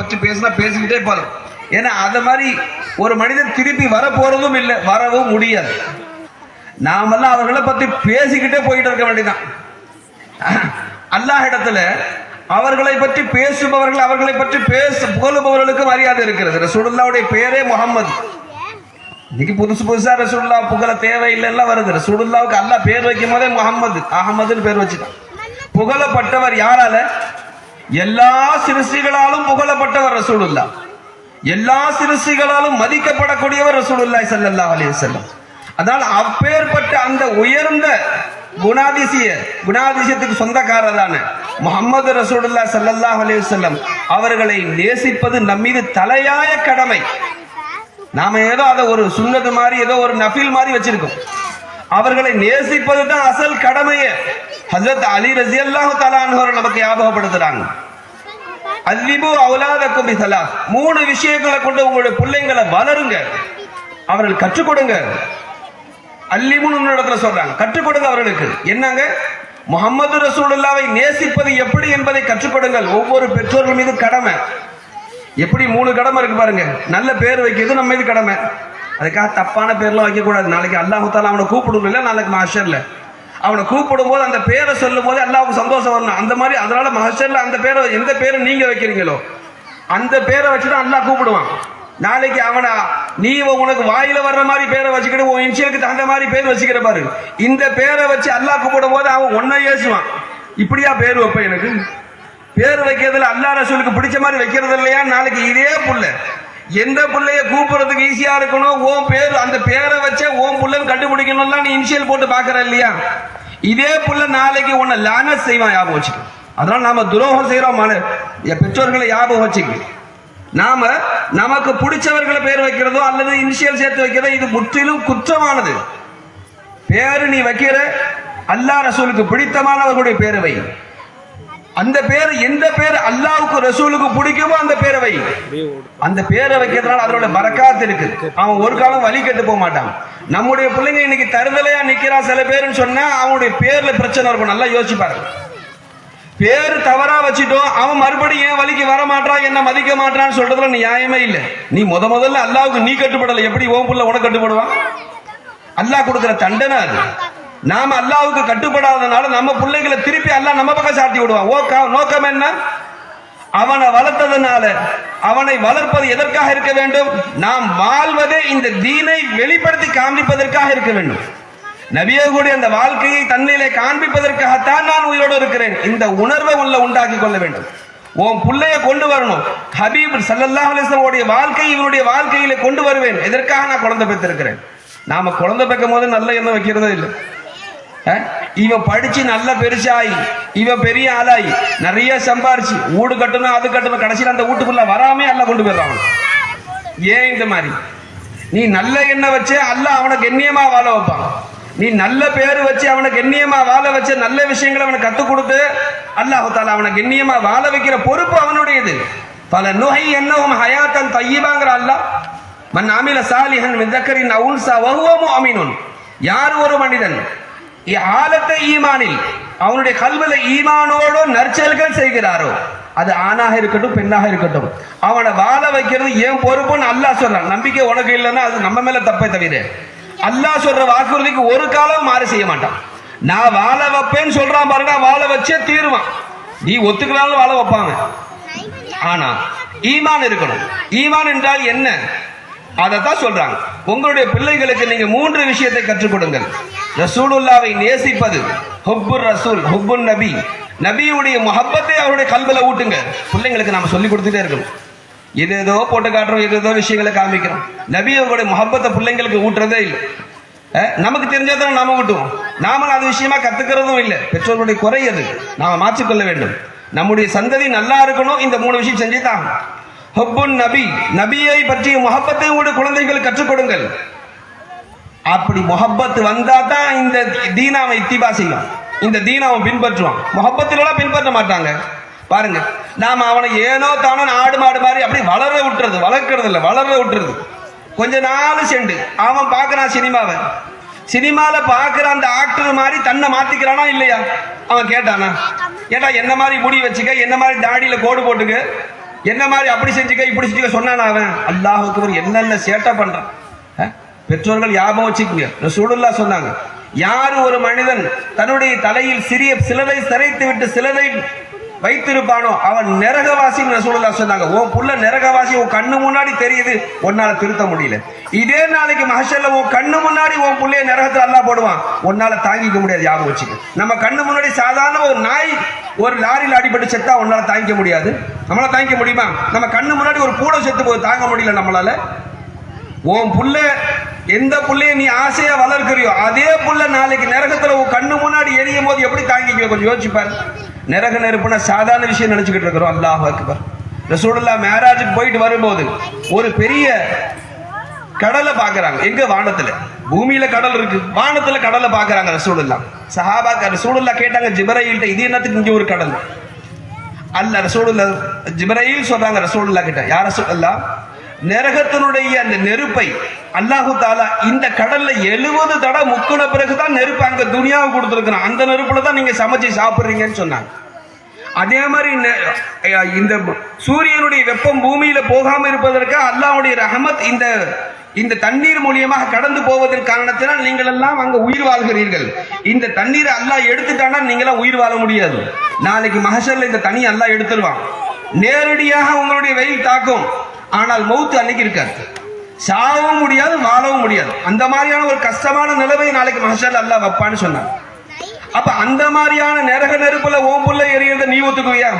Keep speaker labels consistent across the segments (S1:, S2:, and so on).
S1: பற்றி பேசினா பேசிக்கிட்டே போதும் ஏன்னா அத மாதிரி ஒரு மனிதன் திருப்பி வர போறதும் இல்லை வரவும் முடியாது. நாமெல்லாம் அவர்களை பற்றி பேசிக்கிட்டே போயிட்டு இருக்க வேண்டியதான் அல்லாஹ் இடத்துல அவர்களை பற்றி பேசுபவர்கள் அவர்களை பற்றி பேச புகழுபவர்களுக்கு மரியாதை இருக்கிறது. ரசூலுல்லாவுடைய பேரே முகம்மது. இன்னைக்கு புதுசு புதுசா ரசூலுல்லா புகழ தேவையில்லைலாம் வருது. ரசூலுல்லாவுக்கு அல்லாஹ் பேர் வைக்கும் போதே முகம்மது அகமதுன்னு பேர் வச்சுட்டான். புகழப்பட்டவர் யாரால? எல்லா சிறுசிகளாலும் புகழப்பட்டவர் ரசூலுல்லா எல்லா சிறுசிகளாலும் மதிக்கப்படக்கூடியவர் ரசூலுல்லாய் சல்லல்லா அலி செல்லம் அதனால் அப்பேற்பட்ட அந்த உயர்ந்த குணாதிசய குணாதிசயத்துக்கு சொந்தக்காரரான முகமது ரசூலுல்லா சல்லல்லாஹ் அலி செல்லம் அவர்களை நேசிப்பது நம்மீது தலையாய கடமை. நாம ஏதோ அதை ஒரு சுண்ணது மாதிரி ஏதோ ஒரு நஃபில் மாதிரி வச்சிருக்கோம். அவர்களை நேசிப்பது தான் அசல் கடமையே. ஹசரத் அலி ரசியல்லாஹு தலான்ஹர் நமக்கு ஞாபகப்படுத்துறாங்க. அல்லிபு அவுலாதக்கும் பிசலா. மூணு விஷயங்களை கொண்டு உங்களுடைய பிள்ளைங்களை வளருங்க. அவர்கள் கற்றுக் கொடுங்க. அல்லிமுன்னு இடத்துல சொல்றாங்க. கற்றுக் கொடுங்க அவர்களுக்கு. என்னங்க? முகமது ரசூலுல்லாவை நேசிப்பது எப்படி என்பதை கற்றுக் கொடுங்கள். ஒவ்வொரு பெற்றோர்கள் மீது கடமை. எப்படி மூணு கடமை இருக்கு பாருங்க. நல்ல பேர் வைக்கிறது நம்ம மீது கடமை. அதுக்காக தப்பான பேர்லாம் வைக்கக்கூடாது. நாளைக்கு அல்லாஹு தாலா அவனை கூப்பிடணும் இல்லை நாளைக்கு மஹஷர்ல. அவனை கூப்பிடும் போது அந்த பேரை சொல்லும் போது அல்லாவுக்கு சந்தோஷம் வரணும். அந்த மாதிரி அதனால மஹஷர்ல அந்த பேரை எந்த பேரை நீங்க வைக்கிறீங்களோ அந்த பேரை வச்சுட்டு அல்லாஹ் கூப்பிடுவான். நாளைக்கு அவனை நீ உனக்கு வாயில வர்ற மாதிரி பேரை வச்சுக்கிட்டு உன் இன்சியலுக்கு தகுந்த மாதிரி பேர் வச்சுக்கிற பாரு. இந்த பேரை வச்சு அல்லாஹ் கூப்பிடும் போது அவன் ஒன்ன ஏசுவான். இப்படியா பேர் வைப்பேன் எனக்கு? பேர் வைக்கிறதுல அல்லா ரசூலுக்கு பிடிச்ச மாதிரி வைக்கிறது இல்லையா நாளைக்கு இதே புள்ள. எந்த பிள்ளைய கூப்பிடுறதுக்கு ஈஸியா இருக்கணும்? ஓன் பேர் அந்த பேரை வச்சே ஓம் புள்ளன்னு கண்டுபிடிக்கணும்லாம் நீ இனிஷியல் போட்டு பாக்குற இல்லையா? இதே புள்ள நாளைக்கு உன்னை லானஸ் செய்வான் ஞாபகம் வச்சுக்க. அதனால நாம துரோகம் செய்யறோம் என் பெற்றோர்களை ஞாபகம் வச்சுக்க. நாம நமக்கு பிடிச்சவர்களை பேர் வைக்கிறதோ அல்லது இனிஷியல் சேர்த்து வைக்கிறதோ இது முற்றிலும் குற்றமானது. பேரு நீ வைக்கிற அல்லா ரசூலுக்கு பிடித்தமானவர்களுடைய பேரை வை. அந்த பேர் எந்த பேர் அல்லாவுக்கு ரசூலுக்கு பிடிக்குமோ அந்த பேரவை அந்த பேரை வைக்கிறதுனால அதோட பறக்காத்து இருக்கு. அவன் ஒரு காலம் வழி கெட்டு போக மாட்டான். நம்முடைய பிள்ளைங்க இன்னைக்கு தருதலையா நிக்கிறான் சில பேருன்னு சொன்னா அவனுடைய பேர்ல பிரச்சனை இருக்கும். நல்லா யோசிப்பாரு பேர் தவறா வச்சுட்டோம் அவன் மறுபடியும் ஏன் வழிக்கு வர மாட்டான் என்ன மதிக்க மாட்டான்னு சொல்றதுல நியாயமே இல்லை. நீ முத முதல்ல அல்லாவுக்கு நீ கட்டுப்படல. எப்படி ஓம்புள்ள உனக்கு கட்டுப்படுவான்? அல்லாஹ் கொடுக்குற தண்டனை அது. நாம அல்லாவுக்கு கட்டுப்படாதனால நம்ம பிள்ளைகளை திருப்பி அல்லாஹ் நம்ம பக்கம் சாட்டி விடுவான். ஓ நோக்கம் என்ன? அவனை வளர்த்ததுனால அவனை வளர்ப்பது எதற்காக இருக்க வேண்டும்? நாம் வாழ்வதே இந்த தீனை வெளிப்படுத்தி காண்பிப்பதற்காக இருக்க வேண்டும். நபியகுடைய அந்த வாழ்க்கையை தன்னிலே காண்பிப்பதற்காகத்தான் நான் உயிரோடு இருக்கிறேன். இந்த உணர்வை உள்ள உண்டாக்கி கொள்ள வேண்டும். உன் பிள்ளைய கொண்டு வரணும். ஹபீப் சல்லல்லா அலிஸ்லமுடைய வாழ்க்கை இவனுடைய வாழ்க்கையில கொண்டு வருவேன். எதற்காக நான் குழந்தை பெற்றிருக்கிறேன்? நாம குழந்தை பெக்கும் போது நல்ல எண்ணம் வைக்கிறதே இல்லை. இவன் படிச்சு நல்ல பெருசாயி. இவன் பெரிய ஆளாயி. நிறைய சம்பாரிச்சு. வீடு கட்டணும் அது கட்டணும். கடைசியில் அந்த வீட்டுக்குள்ள வராமே அல்ல கொண்டு போயிடுறான் ஏன் இந்த மாதிரி? நீ நல்ல எண்ணெய் வச்சு அல்ல அவனை கண்ணியமா வாழ வைப்பான். நீ நல்ல பேரு வச்சு அவனை கண்ணியமா வாழ வச்சு நல்ல விஷயங்களை அவனுக்கு கத்துக் கொடுத்து அல்லாஹ் தாலா அவனை கண்ணியமா வாழ வைக்கிற பொறுப்பு அவனுடையது. பல நுகை என்னவும் ஹயாத்தன் தையிபாங்கிற அல்லாஹ் மன் அமில சாலிஹன் மிதக்கரின் அவுன்சா வகுவமும் அமீனும் யார் ஒரு மனிதன் ஆலத்தை ஈமானில் அவனுடைய கல்வில ஈமானோடு நற்செயல்கள் செய்கிறாரோ அது ஆணாக இருக்கட்டும் பெண்ணாக இருக்கட்டும் அவனை வாழ வைக்கிறது ஏன் பொறுப்புன்னு அல்லாஹ் சொல்றான் நம்பிக்கை உனக்கு இல்லைன்னா அது நம்ம மேல தப்பே தவிர அல்லாஹ் சொல்ற வாக்குறுதிக்கு ஒரு காலம் மாறு செய்ய மாட்டான் நான் வாழ வைப்பேன்னு சொல்றான் பாருங்க வாழ வச்சே தீருவான் நீ ஒத்துக்கலாம்னு வாழ வைப்பாங்க ஆனா ஈமான் இருக்கணும் ஈமான் என்றால் என்ன அதை தான் சொல்றாங்க. உங்களுடைய பிள்ளைகளுக்கு நீங்க மூன்று விஷயத்தை கற்றுக் கொடுங்கள். ரசூலுல்லாவை நேசிப்பது ஹுப்புர் ரசூல் ஹுப்புன் நபி. நபியுடைய முகப்பத்தை அவருடைய கல்வில ஊட்டுங்க. பிள்ளைங்களுக்கு நாம சொல்லி கொடுத்துட்டே இருக்கணும். எது ஏதோ போட்டு காட்டுறோம் எது ஏதோ விஷயங்களை காமிக்கிறோம். நபி அவருடைய முகப்பத்தை பிள்ளைங்களுக்கு ஊட்டுறதே இல்லை. நமக்கு நமக்கு தெரிஞ்சாதான் நாம ஊட்டுவோம். நாமளும் அது விஷயமா கத்துக்கிறதும் இல்லை. பெற்றோர்களுடைய குறை அது. நாம மாற்றிக்கொள்ள வேண்டும். நம்முடைய சந்ததி நல்லா இருக்கணும் இந்த மூணு விஷயம் செஞ்சு தான் ஹுப்புன் நபி நபியை பற்றிய முகப்பத்தை கூட குழந்தைகளுக்கு கற்றுக் கொடுங்கள். அப்படி முகப்பத்து வந்தா தான் இந்த தீனாவை இத்திபா செய்யும் இந்த தீனாவை பின்பற்றுவான். முகப்பத்திலாம் பின்பற்ற மாட்டாங்க. பாருங்க நாம அவனை ஏனோ தானோ ஆடு மாடு மாதிரி அப்படி வளர விட்டுறது வளர்க்கறது இல்லை வளர விட்டுறது. கொஞ்ச நாள் செண்டு. அவன் பார்க்கறான் சினிமாவை. சினிமாவில் பார்க்குற அந்த ஆக்டர் மாதிரி தன்னை மாத்திக்கிறானா இல்லையா? அவன் கேட்டானா ஏட்டா என்ன மாதிரி முடி வச்சுக்க? என்ன மாதிரி தாடியில் கோடு போட்டுக்க? என்ன மாதிரி அப்படி செஞ்சுக்க இப்படி செஞ்சுக்க சொன்னான் அவன்? அல்லாஹுக்கு என்னென்ன சேட்டை பண்றான்? பெற்றோர்கள் ஞாபகம் வச்சுக்கோங்க. சூடுல்லா சொன்னாங்க. யார் ஒரு மனிதன் தன்னுடைய தலையில் சிறிய சிலதை சிறைத்து விட்டு சிலதை வைத்திருப்பானோ அவன் நரகவாசின்னு ரசூலுல்லா சொன்னாங்க. உன் புள்ள நரகவாசி உன் கண்ணு முன்னாடி தெரியுது. உன்னால திருத்த முடியல. இதே நாளைக்கு மகஷல்ல உன் கண்ணு முன்னாடி உன் புள்ளைய நரகத்துல எல்லாம் போடுவான். உன்னால தாங்கிக்க முடியாது ஞாபகம் வச்சுக்க நம்ம கண்ணு முன்னாடி சாதாரண ஒரு நாய் ஒரு லாரியில் அடிபட்டு செத்தா உன்னால தாங்கிக்க முடியாது. நம்மளால தாங்கிக்க முடியுமா? நம்ம கண்ணு முன்னாடி ஒரு கூட செத்து போய் தாங்க முடியல நம்மளால. உன் புள்ள எந்த புள்ளைய நீ ஆசையா வளர்க்கிறியோ அதே புள்ள நாளைக்கு நரகத்துல உன் கண்ணு முன்னாடி எரியும் போது எப்படி தாங்கிக்க கொஞ்சம் யோசிச்சுப்பார் நரக நெருப்புனா சாதாரண விஷயம் நினைச்சுக்கிட்டு இருக்கிறோம். அல்லாஹ் அக்பர். ரசூலுல்லாஹ் மேராஜுக்கு போயிட்டு வரும்போது ஒரு பெரிய கடலை பாக்குறாங்க. எங்க? வானத்துல. பூமியில கடல் இருக்கு. வானத்துல கடலை பாக்குறாங்க ரசூலுல்லாஹ். சஹாபா ரசூலுல்லாஹ் கேட்டாங்க ஜிபரையில்ட்ட இது என்னத்துக்கு இங்க ஒரு கடல்? அல்ல ரசூலுல்லா ஜிப்ரையில் சொல்றாங்க ரசூலுல்லா கிட்ட யார் ரசூலுல்லா நரகத்தினுடைய அந்த நெருப்பை அல்லாஹு தாலா இந்த கடல்ல எழுபது தடவை முக்கின பிறகுதான் நெருப்பு அங்க துணியாவை கொடுத்துருக்கிறான். அந்த நெருப்புல தான் நீங்க சமைச்சு சாப்பிடுறீங்கன்னு சொன்னாங்க. அதே மாதிரி இந்த சூரியனுடைய வெப்பம் பூமியில போகாமல் இருப்பதற்கு அல்லாஹ்வுடைய ரஹமத் இந்த இந்த தண்ணீர் மூலியமாக கடந்து போவதன் காரணத்தினால் நீங்கள் எல்லாம் அங்க உயிர் வாழ்கிறீர்கள். இந்த தண்ணீரை அல்லாஹ் எடுத்துட்டானா நீங்களாம் உயிர் வாழ முடியாது. நாளைக்கு மகசல்ல இந்த தண்ணி அல்லாஹ் எடுத்துருவான். நேரடியாக உங்களுடைய வெயில் தாக்கும். ஆனால் மௌத்து அன்னைக்கு இருக்காது. சாகவும் முடியாது வாழவும் முடியாது. அந்த மாதிரியான ஒரு கஷ்டமான நிலைமை நாளைக்கு மகசல் அல்லாஹ் வைப்பான்னு சொன்னாங்க. அப்ப அந்த மாதிரியான நரக நெருப்புல ஓம் புள்ள எரியறத நீ ஒத்துக்குவியா?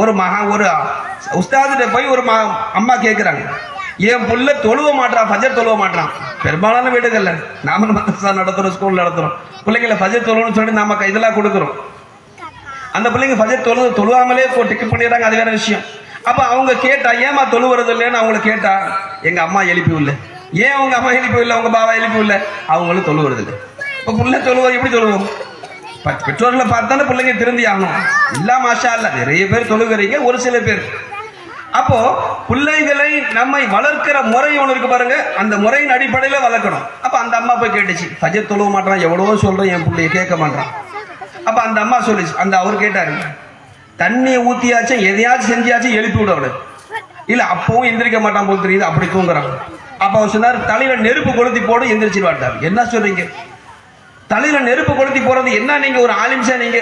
S1: ஒரு மகா ஒரு உஸ்தாதிட்ட போய் ஒரு அம்மா கேட்குறாங்க என் புள்ள தொழுவ மாட்டான் ஃபஜர் தொழுவ மாட்டான் பெரும்பாலான வீடுகள்ல நாம மதரசா நடத்துறோம் ஸ்கூல் நடத்துறோம். பிள்ளைங்களை ஃபஜர் தொழுவணும்னு சொல்லி நாம இதெல்லாம் கொடுக்குறோம். அந்த பிள்ளைங்க ஃபஜர் தொழு தொழுவாமலே போ டிக்கெட் பண்ணிடுறாங்க. அது வேற விஷயம். அப்ப அவங்க கேட்டா ஏமா தொழுவுறது இல்லைன்னு அவங்கள கேட்டா எங்க அம்மா எழுப்பி உள்ள. ஏன் அவங்க அம்மா எழுப்பி இல்லை அவங்க பாபா எழுப்பி இல்லை அவங்களும் தொழுவுறது இல்லை. இப்ப புள்ள தொழுவது எப்படி தொழுவோம்? பெற்றோர்களை பார்த்தானே பிள்ளைங்க திருந்தி ஆகணும். இல்ல மாஷா இல்ல நிறைய பேர் தொழுகிறீங்க ஒரு சில பேர். அப்போ பிள்ளைகளை நம்மை வளர்க்கிற முறை ஒன்று இருக்கு பாருங்க. அந்த முறையின் அடிப்படையில் வளர்க்கணும். அப்போ அந்த அம்மா போய் கேட்டுச்சு ஃபஜர் தொழுவ மாட்டான் எவ்வளவோ சொல்கிறேன் என் பிள்ளைய கேட்க மாட்டான். அப்போ அந்த அம்மா சொல்லிச்சு அந்த அவர் கேட்டாரு தண்ணியை ஊற்றியாச்சும் எதையாச்சும் செஞ்சியாச்சும் எழுப்பி விட அவனு இல்லை அப்பவும் எந்திரிக்க மாட்டான் போல் தெரியுது அப்படி தூங்குறான். அப்போ அவர் சொன்னார் தலையில் நெருப்பு கொளுத்தி போட எந்திரிச்சிருவாட்டார் என்ன சொல்றீங்க? தலையில நெருப்பு கொளுத்தி போறது என்ன நீங்க ஒரு ஆலிம்சா நீங்க?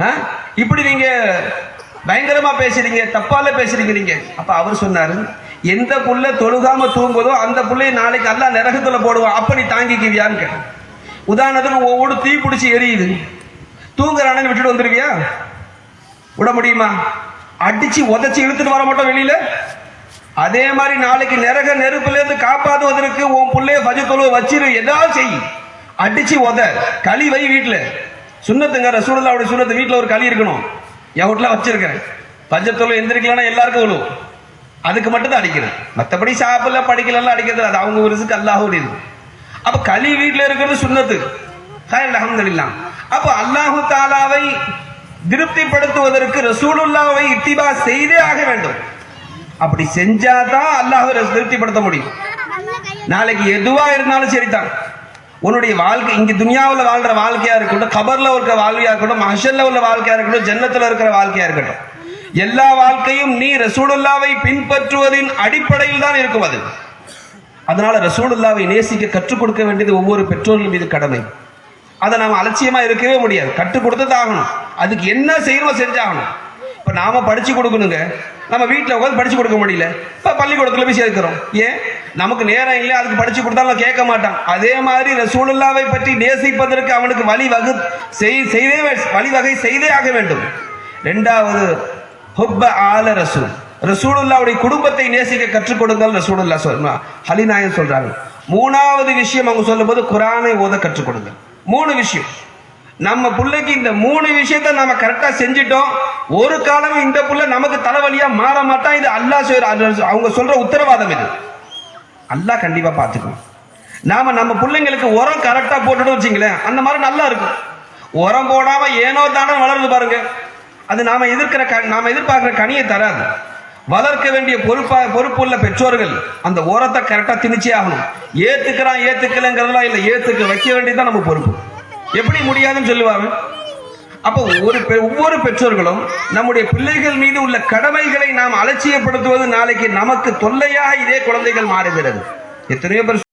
S1: ஆ? இப்படி நீங்க பயங்கரமா பேசுறீங்க தப்பால பேசுறீங்க. நீங்க அப்ப அவர் சொன்னாரு எந்த புள்ள தொழுகாம தூங்குதோ அந்த புள்ளைய நாளைக்கு அல்லாஹ் நரகத்துல போடுவான். அப்ப நீ தாங்கிக்குவியான்னு கேட்டேன். உதாரணத்துக்கு ஒவ்வொரு தீ பிடிச்சி எரியுது. தூங்குறானு விட்டுட்டு வந்துருவியா? விட முடியுமா? அடிச்சு உதச்சி இழுத்துட்டு வர மாட்டோம் வெளியில? அதே மாதிரி நாளைக்கு நரக நெருப்புல இருந்து காப்பாத்துவதற்கு உன் புள்ளைய பஜ தொழுவ வச்சிரு. ஏதாவது செய். அடிச்சு உத. களி வை வீட்டில் சுண்ணத்துங்க ரசூலுல்லாவுடைய சுண்ணத்து வீட்டில் ஒரு களி இருக்கணும். என் வீட்டில் வச்சிருக்கேன் பஞ்சத்தொழில் எந்திரிக்கலன்னா எல்லாருக்கும் உழுவும். அதுக்கு மட்டும் தான் அடிக்கிறேன். மற்றபடி சாப்பிடல படிக்கலாம் அடிக்கிறது அது அவங்க ஒரு இதுக்கு அல்லாஹுடையது. அப்போ களி வீட்டில் இருக்கிறது சுண்ணத்து. ஹைர் அல்ஹம்துலில்லாஹ் அப்போ அல்லாஹு தாலாவை திருப்திப்படுத்துவதற்கு ரசூலுல்லாவை இத்திபா செய்தே ஆக வேண்டும். அப்படி செஞ்சாதான் அல்லாஹ் திருப்திப்படுத்த முடியும். நாளைக்கு எதுவா இருந்தாலும் சரிதான். உன்னுடைய வாழ்க்கை இங்க துனியாவில் வாழ்ற வாழ்க்கையா இருக்கட்டும் கபர்ல இருக்கிற வாழ்க்கையாக இருக்கட்டும் மஹஷல்ல உள்ள வாழ்க்கையா இருக்கட்டும் ஜன்னத்துல இருக்கிற வாழ்க்கையா இருக்கட்டும். எல்லா வாழ்க்கையும் நீ ரசூலுல்லாவை பின்பற்றுவதின் அடிப்படையில் தான் இருக்கும் அது. அதனால ரசூலுல்லாவை நேசிக்க கற்றுக் கொடுக்க வேண்டியது ஒவ்வொரு பெற்றோர்கள் மீது கடமை. அதை நாம் அலட்சியமா இருக்கவே முடியாது. கற்றுக் கொடுத்தது ஆகணும். அதுக்கு என்ன செய்யணுமோ செஞ்சாகணும். இப்ப நாம படிச்சு கொடுக்கணுங்க. நம்ம வீட்டில் உட்காந்து படிச்சு கொடுக்க முடியல. இப்போ பள்ளிக்கூடத்தில் போய் சேர்க்கிறோம். ஏன்? நமக்கு நேரம் இல்லை அதுக்கு படிச்சு கொடுத்தாலும் கேட்க மாட்டான். அதே மாதிரி ரசூலுல்லாவை பற்றி நேசிப்பதற்கு அவனுக்கு வழிவகு செய்- செய்தே வழிவகை செய்தே ஆக வேண்டும். ரெண்டாவது ஹுப்ப ஆல ரசூல். ரசூலுல்லாவுடைய குடும்பத்தை நேசிக்க கற்றுக் கொடுங்கள் ரசூலுல்லா சொல்றா ஹலிநாயன் சொல்றாங்க. மூணாவது விஷயம் அவங்க சொல்லும்போது குரானை ஓத கற்றுக் கொடுங்க. மூணு விஷயம். நம்ம பிள்ளைக்கு இந்த மூணு விஷயத்த நாம கரெக்டா செஞ்சிட்டோம். ஒரு காலம் இந்த புள்ள நமக்கு தலைவலியா மாற மாட்டான் இது அல்லாஹ் சொல்ற- அவங்க சொல்ற உத்தரவாதம் இது. அல்லாஹ் கண்டிப்பா பார்த்துக்கணும். நாம நம்ம பிள்ளைங்களுக்கு உரம் கரெக்டா போட்டுட்டு வச்சுங்களேன் அந்த மாதிரி நல்லா இருக்கும். உரம் போடாம ஏனோ தானோ வளருது பாருங்க. அது நாம எதிர்க்கிற க- நாம எதிர்பார்க்கிற கனியை தராது. வளர்க்க வேண்டிய பொறுப்பா பொறுப்புள்ள பெற்றோர்கள் அந்த உரத்தை கரெக்டா திணிச்சே ஆகணும். ஏத்துக்கிறான் ஏத்துக்கலங்கிறதுலாம் இல்லை. ஏத்துக்க வைக்க வேண்டியதுதான் நம்ம பொறுப்பு. எப்படி முடியாதுன்னு சொல்லுவாங்க? அப்போ ஒரு பெ- ஒவ்வொரு பெற்றோர்களும் நம்முடைய பிள்ளைகள் மீது உள்ள கடமைகளை நாம் அலட்சியப்படுத்துவது நாளைக்கு நமக்கு தொல்லையாக இதே குழந்தைகள் மாறுகிறது. எத்தனையோ பேர்